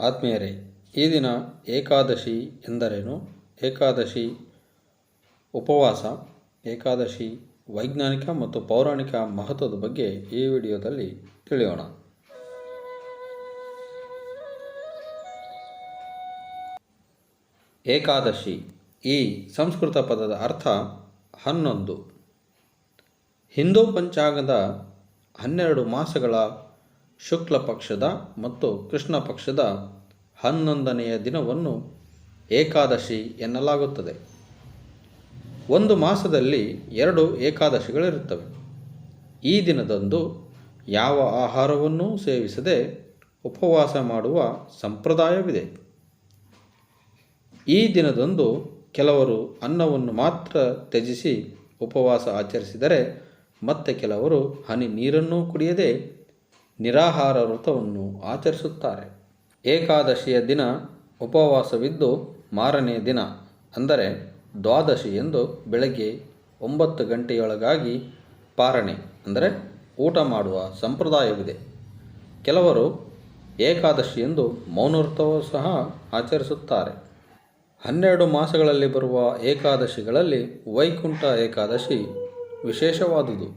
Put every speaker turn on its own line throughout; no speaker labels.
ಆತ್ಮೀಯರೇ, ಈ ದಿನ ಏಕಾದಶಿ ಎಂದರೇನು? ಏಕಾದಶಿ ಉಪವಾಸ, ಏಕಾದಶಿ ವೈಜ್ಞಾನಿಕ ಮತ್ತು ಪೌರಾಣಿಕ ಮಹತ್ವದ ಬಗ್ಗೆ ಈ ವಿಡಿಯೋದಲ್ಲಿ ತಿಳಿಯೋಣ. ಏಕಾದಶಿ ಈ ಸಂಸ್ಕೃತ ಪದದ ಅರ್ಥ ಹನ್ನೊಂದು. ಹಿಂದೂ ಪಂಚಾಂಗದ ಹನ್ನೆರಡು ಮಾಸಗಳ ಶುಕ್ಲ ಪಕ್ಷದ ಮತ್ತು ಕೃಷ್ಣ ಪಕ್ಷದ ಹನ್ನೊಂದನೆಯ ದಿನವನ್ನು ಏಕಾದಶಿ ಎನ್ನಲಾಗುತ್ತದೆ. ಒಂದು ಮಾಸದಲ್ಲಿ ಎರಡು ಏಕಾದಶಿಗಳಿರುತ್ತವೆ. ಈ ದಿನದಂದು ಯಾವ ಆಹಾರವನ್ನೂ ಸೇವಿಸದೆ ಉಪವಾಸ ಮಾಡುವ ಸಂಪ್ರದಾಯವಿದೆ. ಈ ದಿನದಂದು ಕೆಲವರು ಅನ್ನವನ್ನು ಮಾತ್ರ ತ್ಯಜಿಸಿ ಉಪವಾಸ ಆಚರಿಸಿದರೆ ಮತ್ತೆ ಕೆಲವರು ಹನಿ ನೀರನ್ನೂ ಕುಡಿಯದೆ ನಿರಾಹಾರ ವ್ರತವನ್ನು ಆಚರಿಸುತ್ತಾರೆ. ಏಕಾದಶಿಯ ದಿನ ಉಪವಾಸವಿದ್ದು ಮಾರನೇ ದಿನ, ಅಂದರೆ ದ್ವಾದಶಿ ಎಂದು ಬೆಳಗ್ಗೆ ಒಂಬತ್ತು ಗಂಟೆಯೊಳಗಾಗಿ ಪಾರಣೆ, ಅಂದರೆ ಊಟ ಮಾಡುವ ಸಂಪ್ರದಾಯವಿದೆ. ಕೆಲವರು ಏಕಾದಶಿ ಎಂದು ಮೌನವ್ರತವೂ ಸಹ ಆಚರಿಸುತ್ತಾರೆ. ಹನ್ನೆರಡು ಮಾಸಗಳಲ್ಲಿ ಬರುವ ಏಕಾದಶಿಗಳಲ್ಲಿ ವೈಕುಂಠ ಏಕಾದಶಿ ವಿಶೇಷವಾದುದು.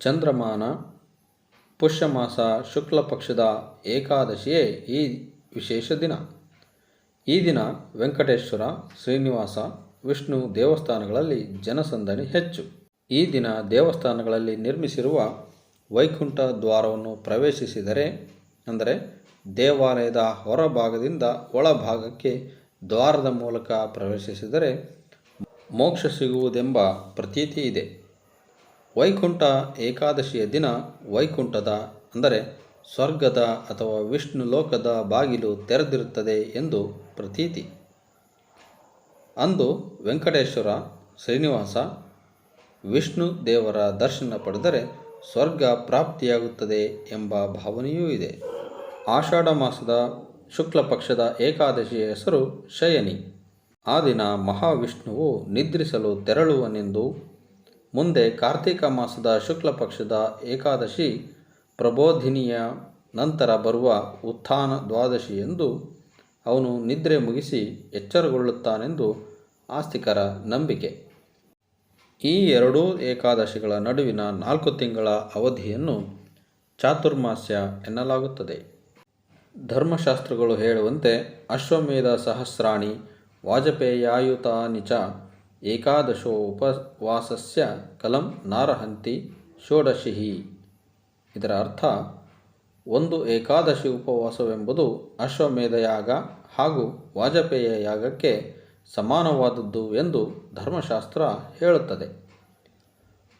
ಚಂದ್ರಮಾನ ಪುಷ್ಯಮಾಸ ಶುಕ್ಲ ಪಕ್ಷದ ಏಕಾದಶಿಯೇ ಈ ವಿಶೇಷ ದಿನ. ಈ ದಿನ ವೆಂಕಟೇಶ್ವರ, ಶ್ರೀನಿವಾಸ, ವಿಷ್ಣು ದೇವಸ್ಥಾನಗಳಲ್ಲಿ ಜನಸಂದಣಿ ಹೆಚ್ಚು. ಈ ದಿನ ದೇವಸ್ಥಾನಗಳಲ್ಲಿ ನಿರ್ಮಿಸಿರುವ ವೈಕುಂಠ ದ್ವಾರವನ್ನು ಪ್ರವೇಶಿಸಿದರೆ, ಅಂದರೆ ದೇವಾಲಯದ ಹೊರಭಾಗದಿಂದ ಒಳಭಾಗಕ್ಕೆ ದ್ವಾರದ ಮೂಲಕ ಪ್ರವೇಶಿಸಿದರೆ ಮೋಕ್ಷ ಸಿಗುವುದೆಂಬ ಪ್ರತೀತಿ ಇದೆ. ವೈಕುಂಠ ಏಕಾದಶಿಯ ದಿನ ವೈಕುಂಠದ, ಅಂದರೆ ಸ್ವರ್ಗದ ಅಥವಾ ವಿಷ್ಣು ಲೋಕದ ಬಾಗಿಲು ತೆರೆದಿರುತ್ತದೆ ಎಂದು ಪ್ರತೀತಿ. ಅಂದು ವೆಂಕಟೇಶ್ವರ ಶ್ರೀನಿವಾಸ ವಿಷ್ಣು ದೇವರ ದರ್ಶನ ಪಡೆದರೆ ಸ್ವರ್ಗ ಪ್ರಾಪ್ತಿಯಾಗುತ್ತದೆ ಎಂಬ ಭಾವನೆಯೂ ಇದೆ. ಆಷಾಢ ಮಾಸದ ಶುಕ್ಲ ಪಕ್ಷದ ಏಕಾದಶಿಯ ಹೆಸರು ಶಯನಿ. ಆ ದಿನ ಮಹಾವಿಷ್ಣುವು ನಿದ್ರಿಸಲು ತೆರಳುವನೆಂದು ಮುಂದೆ ಕಾರ್ತಿಕ ಮಾಸದ ಶುಕ್ಲ ಪಕ್ಷದ ಏಕಾದಶಿ ಪ್ರಬೋಧಿನಿಯ ನಂತರ ಬರುವ ಉತ್ಥಾನ ದ್ವಾದಶಿ ಎಂದು ಅವನು ನಿದ್ರೆ ಮುಗಿಸಿ ಎಚ್ಚರಗೊಳ್ಳುತ್ತಾನೆಂದು ಆಸ್ತಿಕರ ನಂಬಿಕೆ. ಈ ಎರಡೂ ಏಕಾದಶಿಗಳ ನಡುವಿನ ನಾಲ್ಕು ತಿಂಗಳ ಅವಧಿಯನ್ನು ಚಾತುರ್ಮಾಸ್ಯ ಎನ್ನಲಾಗುತ್ತದೆ. ಧರ್ಮಶಾಸ್ತ್ರಗಳು ಹೇಳುವಂತೆ ಅಶ್ವಮೇಧ ಸಹಸ್ರಾಣಿ ವಾಜಪೇಯಾಯುತಾನಿ ಚ ಏಕಾದಶೋ ಉಪವಾಸಸ್ಯ ಕಲಂ ನಾರಹಂತಿ ಷೋಡಶಿಹಿ. ಇದರ ಅರ್ಥ, ಒಂದು ಏಕಾದಶಿ ಉಪವಾಸವೆಂಬುದು ಅಶ್ವಮೇಧ ಯಾಗ ಹಾಗೂ ವಾಜಪೇಯ ಯಾಗಕ್ಕೆ ಸಮಾನವಾದದ್ದು ಎಂದು ಧರ್ಮಶಾಸ್ತ್ರ ಹೇಳುತ್ತದೆ.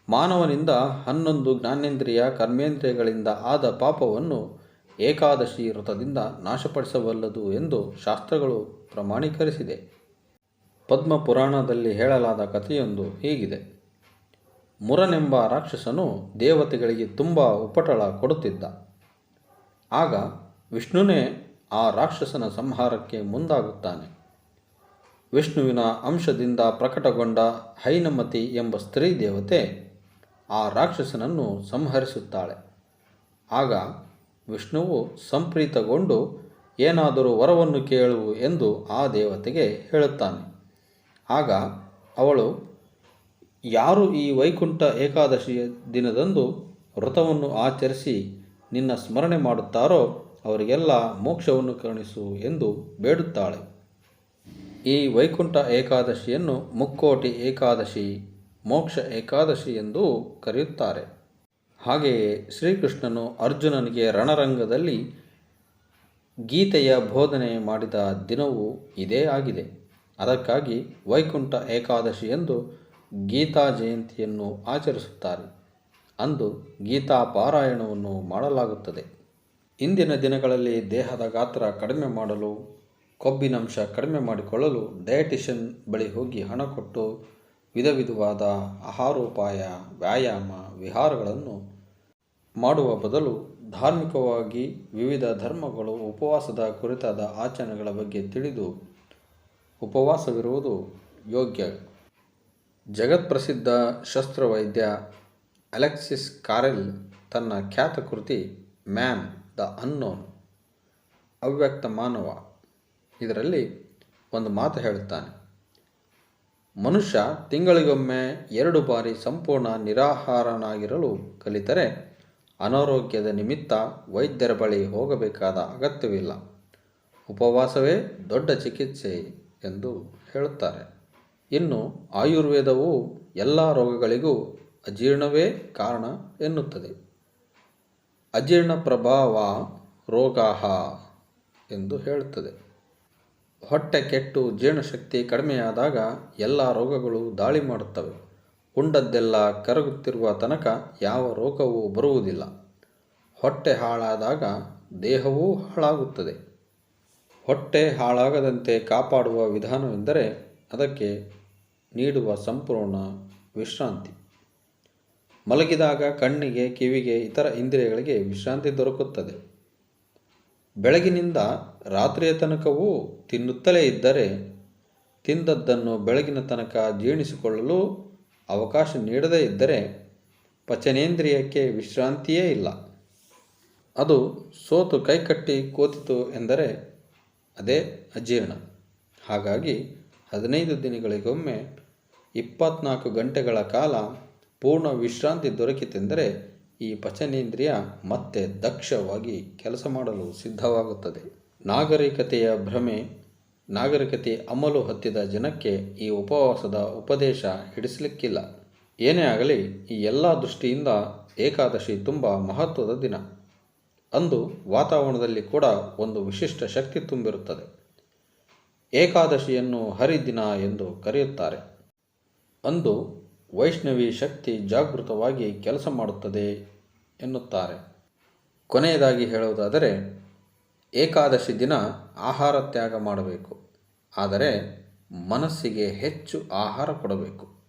ಮಾನವನಿಂದ ಹನ್ನೊಂದು ಜ್ಞಾನೇಂದ್ರಿಯ ಕರ್ಮೇಂದ್ರಿಯಗಳಿಂದ ಆದ ಪಾಪವನ್ನು ಏಕಾದಶಿ ವ್ರತದಿಂದ ನಾಶಪಡಿಸಬಲ್ಲದು ಎಂದು ಶಾಸ್ತ್ರಗಳು ಪ್ರಮಾಣೀಕರಿಸಿದೆ. ಪದ್ಮ ಪುರಾಣದಲ್ಲಿ ಹೇಳಲಾದ ಕಥೆಯೊಂದು ಹೀಗಿದೆ. ಮುರನೆಂಬ ರಾಕ್ಷಸನು ದೇವತೆಗಳಿಗೆ ತುಂಬ ಉಪಟಳ ಕೊಡುತ್ತಿದ್ದ. ಆಗ ವಿಷ್ಣುನೇ ಆ ರಾಕ್ಷಸನ ಸಂಹಾರಕ್ಕೆ ಮುಂದಾಗುತ್ತಾನೆ. ವಿಷ್ಣುವಿನ ಅಂಶದಿಂದ ಪ್ರಕಟಗೊಂಡ ಹೈನಮತಿ ಎಂಬ ಸ್ತ್ರೀ ದೇವತೆ ಆ ರಾಕ್ಷಸನನ್ನು ಸಂಹರಿಸುತ್ತಾಳೆ. ಆಗ ವಿಷ್ಣುವು ಸಂಪ್ರೀತಗೊಂಡು ಏನಾದರೂ ವರವನ್ನು ಕೇಳುವು ಎಂದು ಆ ದೇವತೆಗೆ ಹೇಳುತ್ತಾನೆ. ಆಗ ಅವಳು, ಯಾರು ಈ ವೈಕುಂಠ ಏಕಾದಶಿಯ ದಿನದಂದು ವ್ರತವನ್ನು ಆಚರಿಸಿ ನಿನ್ನ ಸ್ಮರಣೆ ಮಾಡುತ್ತಾರೋ ಅವರಿಗೆಲ್ಲ ಮೋಕ್ಷವನ್ನು ಕರುಣಿಸು ಎಂದು ಬೇಡುತ್ತಾಳೆ. ಈ ವೈಕುಂಠ ಏಕಾದಶಿಯನ್ನು ಮುಕ್ಕೋಟಿ ಏಕಾದಶಿ, ಮೋಕ್ಷ ಏಕಾದಶಿ ಎಂದು ಕರೆಯುತ್ತಾರೆ. ಹಾಗೆಯೇ ಶ್ರೀಕೃಷ್ಣನು ಅರ್ಜುನನಿಗೆ ರಣರಂಗದಲ್ಲಿ ಗೀತೆಯ ಬೋಧನೆ ಮಾಡಿದ ದಿನವೂ ಇದೇ ಆಗಿದೆ. ಅದಕ್ಕಾಗಿ ವೈಕುಂಠ ಏಕಾದಶಿ ಎಂದು ಗೀತಾ ಜಯಂತಿಯನ್ನು ಆಚರಿಸುತ್ತಾರೆ ಅಂದು ಗೀತಾ ಪಾರಾಯಣವನ್ನು ಮಾಡಲಾಗುತ್ತದೆ. ಇಂದಿನ ದಿನಗಳಲ್ಲಿ ದೇಹದ ಗಾತ್ರ ಕಡಿಮೆ ಮಾಡಲು ಕೊಬ್ಬಿನಂಶ ಕಡಿಮೆ ಮಾಡಿಕೊಳ್ಳಲು ಡಯಟಿಷನ್ ಬಳಿ ಹೋಗಿ ಹಣ ಕೊಟ್ಟು ವಿಧ ವಿಧವಾದ ಆಹಾರೋಪಾಯ, ವ್ಯಾಯಾಮ, ವಿಹಾರಗಳನ್ನು ಮಾಡುವ ಬದಲು ಧಾರ್ಮಿಕವಾಗಿ ವಿವಿಧ ಧರ್ಮಗಳು, ಉಪವಾಸದ ಕುರಿತಾದ ಆಚರಣೆಗಳ ಬಗ್ಗೆ ತಿಳಿದು ಉಪವಾಸವಿರುವುದು ಯೋಗ್ಯ. ಜಗತ್ಪ್ರಸಿದ್ಧ ಶಸ್ತ್ರವೈದ್ಯ ಅಲೆಕ್ಸಿಸ್ ಕಾರೆಲ್ ತನ್ನ ಖ್ಯಾತ ಕೃತಿ ಮ್ಯಾನ್ ದ ಅನ್ನೋನ್, ಅವ್ಯಕ್ತ ಮಾನವ. ಇದರಲ್ಲಿ ಒಂದು ಮಾತು ಹೇಳುತ್ತಾನೆ. ಮನುಷ್ಯ ತಿಂಗಳಿಗೊಮ್ಮೆ ಎರಡು ಬಾರಿ ಸಂಪೂರ್ಣ ನಿರಾಹಾರನಾಗಿರಲು ಕಲಿತರೆ ಅನಾರೋಗ್ಯದ ನಿಮಿತ್ತ ವೈದ್ಯರ ಬಳಿ ಹೋಗಬೇಕಾದ ಅಗತ್ಯವಿಲ್ಲ. ಉಪವಾಸವೇ ದೊಡ್ಡ ಚಿಕಿತ್ಸೆ. ಎಂದು ಹೇಳುತ್ತಾರೆ. ಇನ್ನು ಆಯುರ್ವೇದವು ಎಲ್ಲ ರೋಗಗಳಿಗೂ ಅಜೀರ್ಣವೇ ಕಾರಣ ಎನ್ನುತ್ತದೆ. ಅಜೀರ್ಣ ಪ್ರಭಾವ ರೋಗಾಹ ಎಂದು ಹೇಳುತ್ತದೆ. ಹೊಟ್ಟೆ ಕೆಟ್ಟು ಜೀರ್ಣಶಕ್ತಿ ಕಡಿಮೆಯಾದಾಗ ಎಲ್ಲ ರೋಗಗಳು ದಾಳಿ ಮಾಡುತ್ತವೆ. ಉಂಡದ್ದೆಲ್ಲ ಕರಗುತ್ತಿರುವ ತನಕ ಯಾವ ರೋಗವೂ ಬರುವುದಿಲ್ಲ. ಹೊಟ್ಟೆ ಹಾಳಾದಾಗ ದೇಹವೂ ಹಾಳಾಗುತ್ತದೆ. ಹೊಟ್ಟೆ ಹಾಳಾಗದಂತೆ ಕಾಪಾಡುವ ವಿಧಾನವೆಂದರೆ ಅದಕ್ಕೆ ನೀಡುವ ಸಂಪೂರ್ಣ ವಿಶ್ರಾಂತಿ. ಮಲಗಿದಾಗ ಕಣ್ಣಿಗೆ, ಕಿವಿಗೆ, ಇತರ ಇಂದ್ರಿಯಗಳಿಗೆ ವಿಶ್ರಾಂತಿ ದೊರಕುತ್ತದೆ. ಬೆಳಗಿನಿಂದ ರಾತ್ರಿಯ ತನಕವೂ ತಿನ್ನುತ್ತಲೇ ಇದ್ದರೆ ತಿಂದದ್ದನ್ನು ಬೆಳಗಿನ ತನಕ ಜೀರ್ಣಿಸಿಕೊಳ್ಳಲು ಅವಕಾಶ ನೀಡದೇ ಇದ್ದರೆ ಪಚನೇಂದ್ರಿಯಕ್ಕೆ ವಿಶ್ರಾಂತಿಯೇ ಇಲ್ಲ. ಅದು ಸೋತು ಕೈಕಟ್ಟಿ ಕೂತಿತು ಎಂದರೆ ಅದೇ ಅಜೀರ್ಣ. ಹಾಗಾಗಿ ಹದಿನೈದು ದಿನಗಳಿಗೊಮ್ಮೆ ಇಪ್ಪತ್ನಾಲ್ಕು ಗಂಟೆಗಳ ಕಾಲ ಪೂರ್ಣ ವಿಶ್ರಾಂತಿ ದೊರಕಿತೆಂದರೆ ಈ ಪಚನೇಂದ್ರಿಯ ಮತ್ತೆ ದಕ್ಷವಾಗಿ ಕೆಲಸ ಮಾಡಲು ಸಿದ್ಧವಾಗುತ್ತದೆ. ನಾಗರಿಕತೆಯ ಭ್ರಮೆ, ನಾಗರಿಕತೆ ಅಮಲು ಹತ್ತಿದ ಜನಕ್ಕೆ ಈ ಉಪವಾಸದ ಉಪದೇಶ ಹಿಡಿಸಲಿಕ್ಕಿಲ್ಲ. ಏನೇ ಆಗಲಿ ಈ ಎಲ್ಲ ದೃಷ್ಟಿಯಿಂದ ಏಕಾದಶಿ ತುಂಬ ಮಹತ್ವದ ದಿನ. ಅಂದು ವಾತಾವರಣದಲ್ಲಿ ಕೂಡ ಒಂದು ವಿಶಿಷ್ಟ ಶಕ್ತಿ ತುಂಬಿರುತ್ತದೆ. ಏಕಾದಶಿಯನ್ನು ಹರಿದಿನ ಎಂದು ಕರೆಯುತ್ತಾರೆ. ಅಂದು ವೈಷ್ಣವಿ ಶಕ್ತಿ ಜಾಗೃತವಾಗಿ ಕೆಲಸ ಮಾಡುತ್ತದೆ ಎನ್ನುತ್ತಾರೆ. ಕೊನೆಯದಾಗಿ ಹೇಳುವುದಾದರೆ, ಏಕಾದಶಿ ದಿನ ಆಹಾರ ತ್ಯಾಗ ಮಾಡಬೇಕು. ಆದರೆ ಮನಸ್ಸಿಗೆ ಹೆಚ್ಚು ಆಹಾರ ಕೊಡಬೇಕು.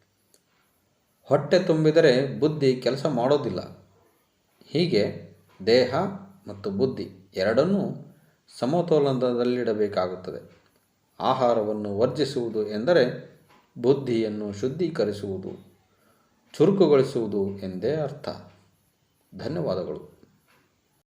ಹೊಟ್ಟೆ ತುಂಬಿದರೆ ಬುದ್ಧಿ ಕೆಲಸ ಮಾಡೋದಿಲ್ಲ. ಹೀಗೆ ದೇಹ ಮತ್ತು ಬುದ್ಧಿ ಎರಡನ್ನೂ ಸಮತೋಲನದಲ್ಲಿಡಬೇಕಾಗುತ್ತದೆ. ಆಹಾರವನ್ನು ವರ್ಜಿಸುವುದು ಎಂದರೆ ಬುದ್ಧಿಯನ್ನು ಶುದ್ಧೀಕರಿಸುವುದು ಚುರುಕುಗೊಳಿಸುವುದು ಎಂದೇ ಅರ್ಥ. ಧನ್ಯವಾದಗಳು.